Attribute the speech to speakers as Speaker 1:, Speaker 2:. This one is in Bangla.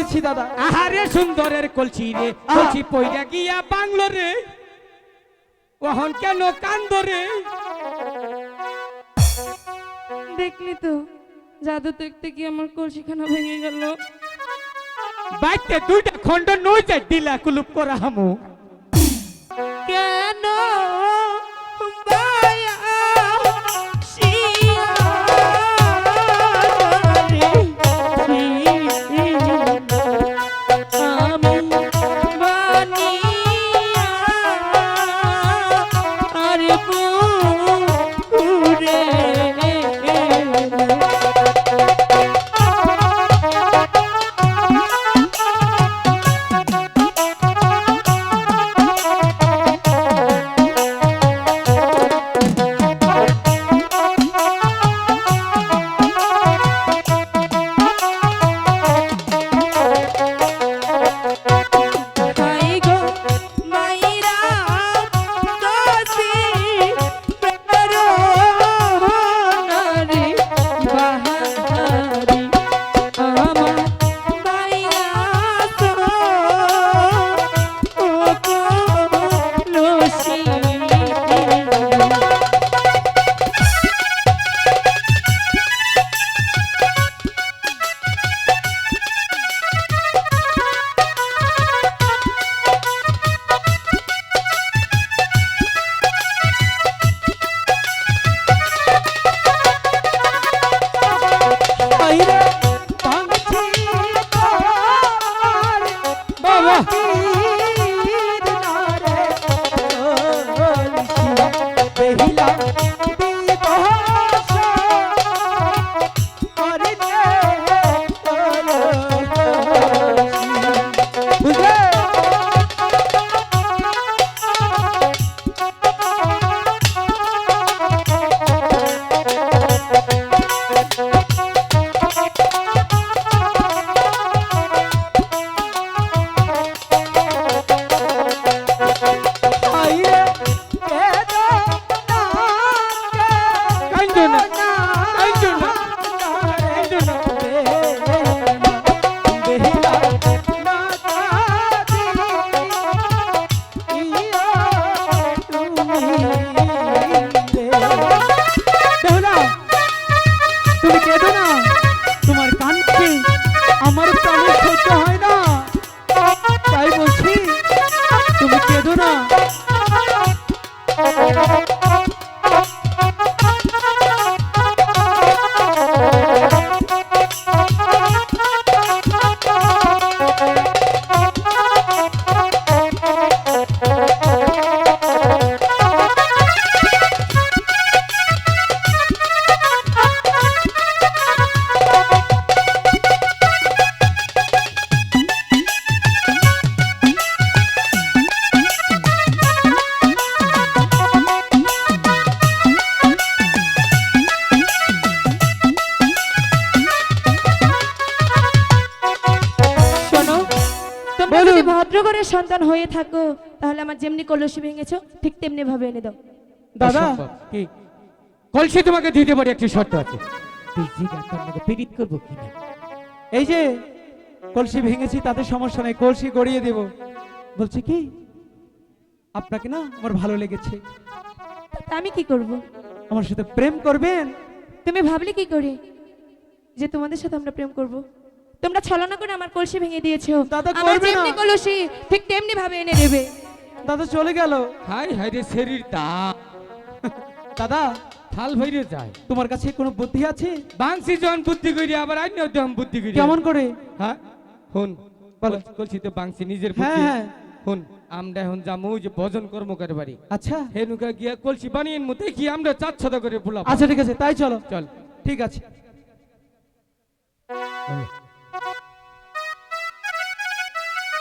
Speaker 1: করেছি দাদা।
Speaker 2: আহারে সুন্দরের কলছি রে কলছি পইরা গিয়া বাংলো রে। ওহন কেন কান্দ রে?
Speaker 3: দেখলি তো জাদু দেখতে গিয়ে আমার কলসিখানা ভেঙে গেল।
Speaker 2: বাইতে দুইটা খন্ড নই যাই দিলা কুলুপ করা হামু।
Speaker 1: দেহিলা তুমি তোমরা।
Speaker 3: যদি সন্তান হয়ে থাকো তাহলে আমার যেমনি কলসি ভেঙেছো ঠিক তেমনি ভাবে এনে দাও।
Speaker 1: দাদা
Speaker 2: কি? কলসি তোমাকে দিতে পারি একটি শর্ত আছে। তুই জিগা তোমাকে পীড়িত করব কিনা
Speaker 1: এই যে কলসি ভেঙেছি তাতে সমস্যা নেই কলসি গড়িয়ে দেব। বলছি কি? আপনাকে না আমার ভালো লেগেছে।
Speaker 3: আমি কি করব?
Speaker 1: আমার সাথে প্রেম করবেন?
Speaker 3: তুমি ভাবলে কি করে যে তোমাদের সাথে আমরা প্রেম করব? তোমরা ছলনা করে আমার কলসি ভেঙে দিয়েছ।
Speaker 1: দাদা,
Speaker 3: আমার
Speaker 1: করবে না।
Speaker 3: যেমনি কলসি ঠিক তেমনি ভাবে এনে দেবে।
Speaker 1: দাদা চলে গেল।
Speaker 2: হাই হাই রে শরীর দাম
Speaker 1: দাদা
Speaker 2: থাল ভইরে যায়।
Speaker 1: তোমার কাছে কোনো বুদ্ধি আছে?
Speaker 2: বাংসি যখন বুদ্ধি করি আবার আইন যখন বুদ্ধি করি।
Speaker 1: কেমন করে?
Speaker 2: হ্যাঁ হুন
Speaker 1: বলো।
Speaker 2: কলসি তো বাংসি নিজের
Speaker 1: হ্যাঁ
Speaker 2: বুদ্ধি।
Speaker 1: হ্যাঁ।
Speaker 2: হুন আমরা এখন যাব ওই যে ভজন কর্ম করে বাড়ি।
Speaker 1: আচ্ছা।
Speaker 2: হেনুকা গিয়া কলসি বানিয়ে মতো কি আমরা চার ছদা করে বলা
Speaker 1: আচ্ছা ঠিক আছে তাই চলো।
Speaker 2: চল।
Speaker 1: ঠিক আছে।